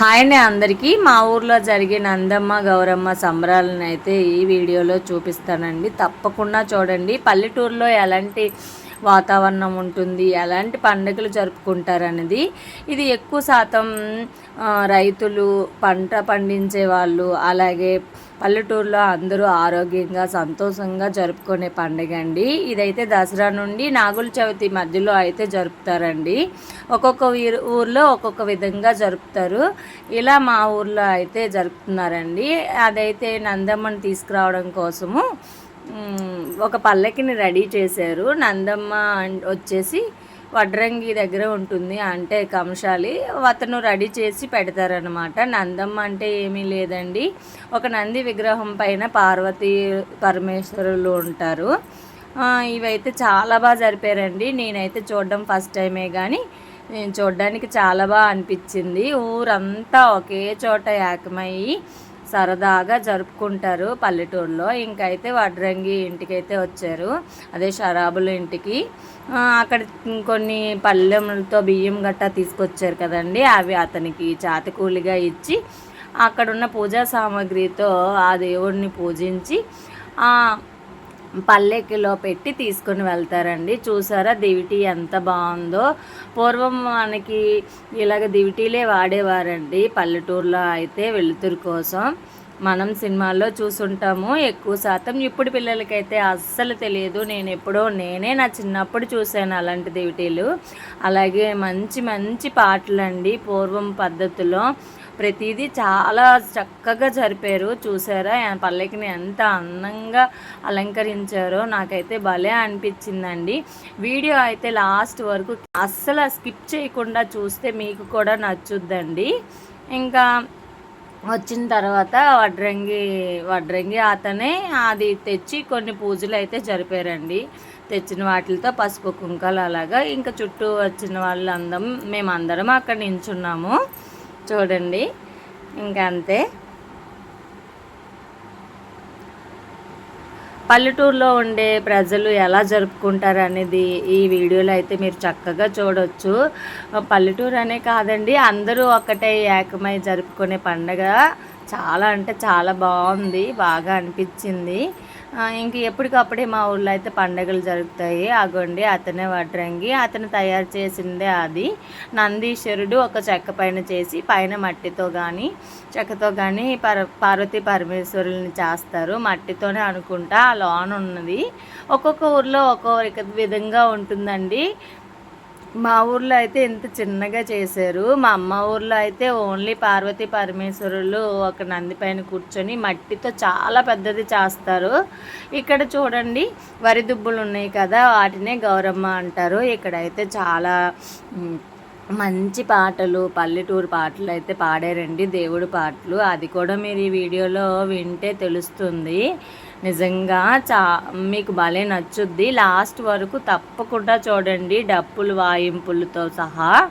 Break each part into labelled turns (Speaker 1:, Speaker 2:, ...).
Speaker 1: Hi అండి అందరికీ. మా ఊర్లో జరిగిన అందమ్మ గౌరమ్మ సంబరాలను అయితే ఈ వీడియోలో చూపిస్తానండి. తప్పకుండా చూడండి. పల్లెటూరులో ఎలాంటి వాతావరణం ఉంటుంది ఎలాంటి పండుగలు జరుపుకుంటారనేది. ఇది ఎక్కువ శాతం రైతులు పంట పండించే వాళ్ళు అలాగే పల్లెటూరులో అందరూ ఆరోగ్యంగా సంతోషంగా జరుపుకునే పండుగ అండి. ఇదైతే దసరా నుండి నాగుల చవితి మధ్యలో అయితే జరుపుతారండి. ఒక్కొక్క వీరు ఊర్లో ఒక్కొక్క విధంగా జరుపుతారు. ఇలా మా ఊర్లో అయితే జరుపుతున్నారండి. అదైతే నందమ్మని తీసుకురావడం కోసము ఒక పల్లకిని రెడీ చేశారు. నందమ్మ వచ్చేసి వడ్రంగి దగ్గర ఉంటుంది అంటే కంశాలి. అతను రెడీ చేసి పెడతారనమాట నందమ్మ అంటే ఏమీ లేదండి. ఒక నంది విగ్రహం పైన పార్వతీ పరమేశ్వరులు ఉంటారు. ఇవైతే చాలా బాగా జరిపారండి. నేనైతే చూడడం ఫస్ట్ టైమే కానీ నేను చూడడానికి చాలా బాగా అనిపించింది. ఊరంతా ఒకే చోట ఏకమయ్యి సరదాగా జరుపుకుంటారు పల్లెటూరులో. ఇంకైతే వడ్రంగి ఇంటికైతే వచ్చారు. అదే షరాబుల ఇంటికి. అక్కడ కొన్ని పళ్ళెంతో బియ్యం గట్టా తీసుకొచ్చారు కదండి. అవి అతనికి చాతకూలిగా ఇచ్చి అక్కడున్న పూజా సామాగ్రితో ఆ దేవుడిని పూజించి పల్లెకిలో పెట్టి తీసుకొని వెళ్తారండి. చూసారా దివిటీ ఎంత బాగుందో. పూర్వం మనకి ఇలాగ దివిటీలే వాడేవారండి పల్లెటూరులో అయితే వెలుతురు కోసం. మనం సినిమాల్లో చూసుంటాము. ఎక్కువ శాతం ఇప్పుడు పిల్లలకైతే అస్సలు తెలియదు. నేను ఎప్పుడో నేనే నా చిన్నప్పుడు చూశాను అలాంటి దివిటీలు. అలాగే మంచి మంచి పాటలు అండి పూర్వం పద్ధతిలో. ప్రతిదీ చాలా చక్కగా జరిపారు. చూసారా? ఆ పల్లకిని ఎంత అందంగా అలంకరించారో నాకైతే భలే అనిపించిందండి. వీడియో అయితే లాస్ట్ వరకు అస్సలు స్కిప్ చేయకుండా చూస్తే మీకు కూడా నచ్చుద్దండి. ఇంకా వచ్చిన తర్వాత వడ్రంగి వడ్రంగి అతనే అది తెచ్చి కొన్ని పూజలు అయితే జరిపారండి. తెచ్చిన వాటితో పసుపు కుంకాలు అలాగా ఇంకా చుట్టూ వచ్చిన వాళ్ళందరం మేమందరం అక్కడ నించున్నాము. చూడండి. ఇంకా అంతే. పల్లెటూరులో ఉండే ప్రజలు ఎలా జరుపుకుంటారు అనేది ఈ వీడియోలో అయితే మీరు చక్కగా చూడొచ్చు. పల్లెటూరు అనే కాదండి అందరూ ఒకటే ఏకమై జరుపుకునే పండగ. చాలా అంటే చాలా బాగుంది బాగా అనిపించింది. ఇంక ఎప్పటికప్పుడే మా ఊళ్ళో అయితే పండగలు జరుగుతాయి. అగోండి అతనే వడ్రంగి అతను తయారు చేసిందే అది నందీశ్వరుడు ఒక చెక్క పైన చేసి పైన మట్టితో కానీ చెక్కతో కానీ పర పార్వతీ పరమేశ్వరుల్ని చేస్తారు. మట్టితోనే అనుకుంటా ఆ లోన్ ఉన్నది ఒక్కొక్క ఊర్లో ఒక్కొక్క విధంగా ఉంటుందండి. మా ఊర్లో అయితే ఇంత చిన్నగా చేశారు. మా అమ్మ ఊర్లో అయితే ఓన్లీ పార్వతీ పరమేశ్వరులు ఒక నంది పైన కూర్చొని మట్టితో చాలా పెద్దది చేస్తారు. ఇక్కడ చూడండి వరి దుబ్బులు ఉన్నాయి కదా వాటినే గౌరమ్మ అంటారు. ఇక్కడైతే చాలా మంచి పాటలు పల్లెటూరు పాటలు అయితే పాడారండి. దేవుడు పాటలు. అది కూడా మీరు ఈ వీడియోలో వింటే తెలుస్తుంది. నిజంగా చా మీకు భలే నచ్చుద్ది. లాస్ట్ వరకు తప్పకుండా చూడండి. డప్పులు వాయింపులతో సహా.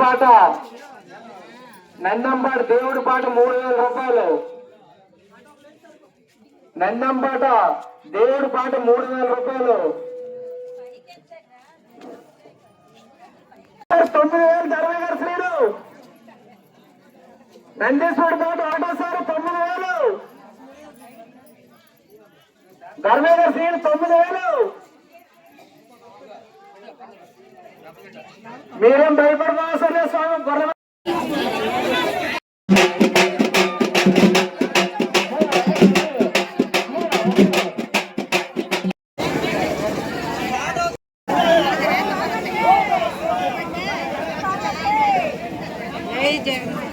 Speaker 2: పాట. నందంపాట దేవుడి పాట మూడు వేల రూపాయలు. నందంపాట దేవుడి పాట మూడు వేల రూపాయలు. తొమ్మిది వేలు ధర్మ గారు శ్రీడు నందీశ్వరుడి పాట ఒకటోసారి తొమ్మిది వేలు ధర్మేంద్ర శ్రీడు తొమ్మిది వేలు మీరేం భయపడమా సరే స్వామి గొర్రె Hey,